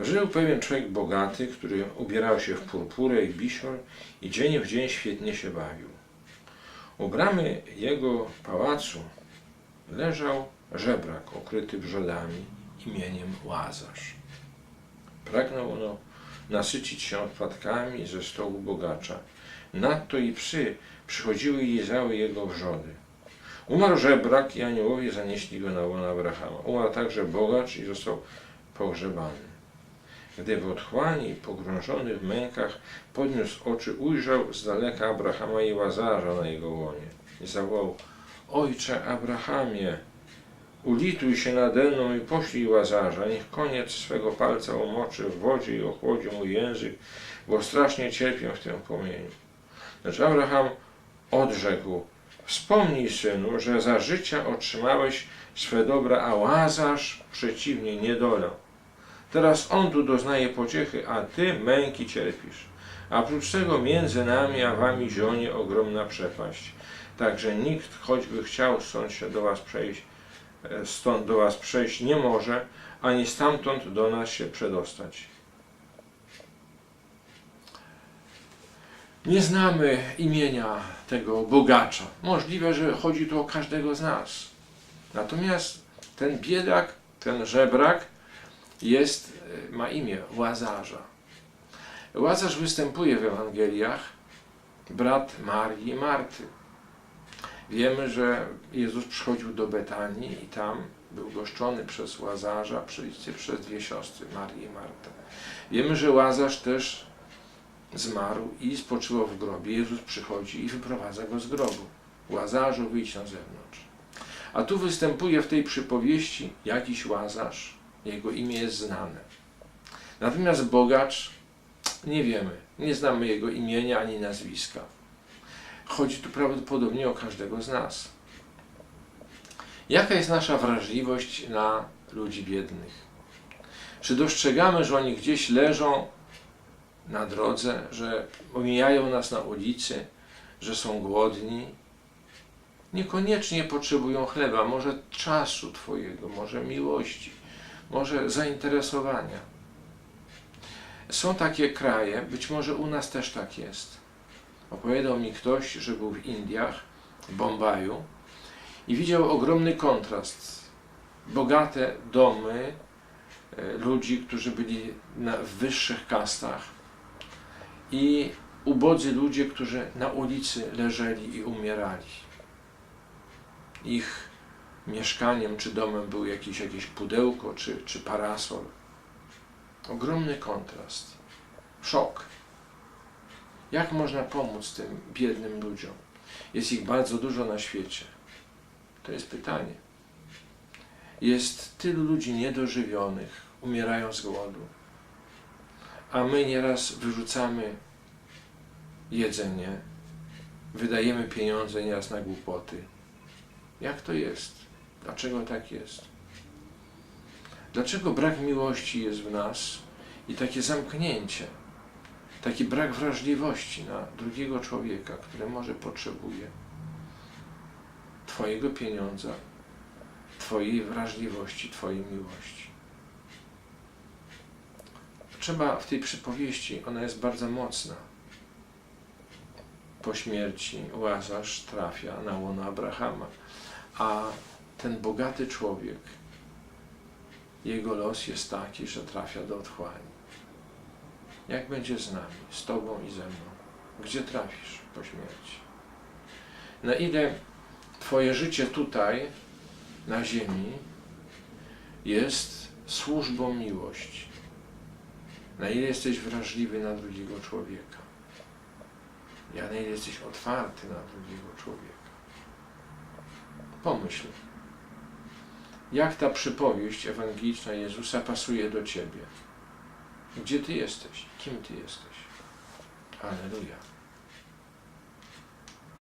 Żył pewien człowiek bogaty, który ubierał się w purpurę i bisior i dzień w dzień świetnie się bawił. U bramy jego pałacu leżał żebrak okryty brzodami imieniem Łazarz. Pragnął ono nasycić się odpadkami ze stołu bogacza. Nadto i psy przychodziły i lizały jego wrzody. Umarł żebrak i aniołowie zanieśli go na łono Abrahama. Umarł także bogacz i został pogrzebany. Gdy w otchłani, pogrążony w mękach, podniósł oczy, ujrzał z daleka Abrahama i Łazarza na jego łonie. I zawołał, Ojcze Abrahamie, ulituj się nade mną i poślij Łazarza, niech koniec swego palca umoczy w wodzie i ochłodzi mój język, bo strasznie cierpię w tym płomieniu. Lecz Abraham odrzekł, wspomnij synu, że za życia otrzymałeś swe dobra, a Łazarz przeciwnie niedolę. Teraz on tu doznaje pociechy, a ty męki cierpisz. A oprócz tego między nami a wami zionie ogromna przepaść. Także nikt, choćby chciał stąd się do was przejść, e, stąd do was przejść nie może, ani stamtąd do nas się przedostać. Nie znamy imienia tego bogacza. Możliwe, że chodzi tu o każdego z nas. Natomiast ten biedak, ten żebrak jest, e, ma imię Łazarza. Łazarz występuje w Ewangeliach, brat Marii i Marty. Wiemy, że Jezus przychodził do Betanii i tam był goszczony przez Łazarza, przez, przez dwie siostry, Marię i Martę. Wiemy, że Łazarz też zmarł i spoczywał w grobie. Jezus przychodzi i wyprowadza go z grobu. Łazarzu, wyjdź na zewnątrz. A tu występuje w tej przypowieści jakiś Łazarz, jego imię jest znane. Natomiast bogacz nie wiemy, nie znamy jego imienia ani nazwiska. Chodzi tu prawdopodobnie o każdego z nas. Jaka jest nasza wrażliwość na ludzi biednych? Czy dostrzegamy, że oni gdzieś leżą na drodze, że omijają nas na ulicy, że są głodni? Niekoniecznie potrzebują chleba, może czasu Twojego, może miłości może zainteresowania. Są takie kraje, być może u nas też tak jest. Opowiadał mi ktoś, że był w Indiach, w Bombaju i widział ogromny kontrast. Bogate domy e, ludzi, którzy byli na, w wyższych kastach i ubodzy ludzie, którzy na ulicy leżeli i umierali. Ich mieszkaniem czy domem był jakieś, jakieś pudełko czy, czy parasol. Ogromny kontrast. Szok. Jak można pomóc tym biednym ludziom? Jest ich bardzo dużo na świecie. To jest pytanie. Jest tylu ludzi niedożywionych, umierają z głodu, a my nieraz wyrzucamy jedzenie, wydajemy pieniądze nieraz na głupoty. Jak to jest? Dlaczego tak jest? Dlaczego brak miłości jest w nas i takie zamknięcie, taki brak wrażliwości na drugiego człowieka, który może potrzebuje Twojego pieniądza, Twojej wrażliwości, Twojej miłości? Trzeba w tej przypowieści, ona jest bardzo mocna. Po śmierci Łazarz trafia na łono Abrahama, a ten bogaty człowiek, jego los jest taki, że trafia do otchłani. Jak będzie z nami, z Tobą i ze mną? Gdzie trafisz po śmierci? Na ile Twoje życie tutaj, na ziemi, jest służbą miłości? Na ile jesteś wrażliwy na drugiego człowieka? Ja na ile jesteś otwarty na drugiego człowieka? Pomyśl, jak ta przypowieść ewangeliczna Jezusa pasuje do Ciebie. Gdzie Ty jesteś? Kim Ty jesteś? Aleluja.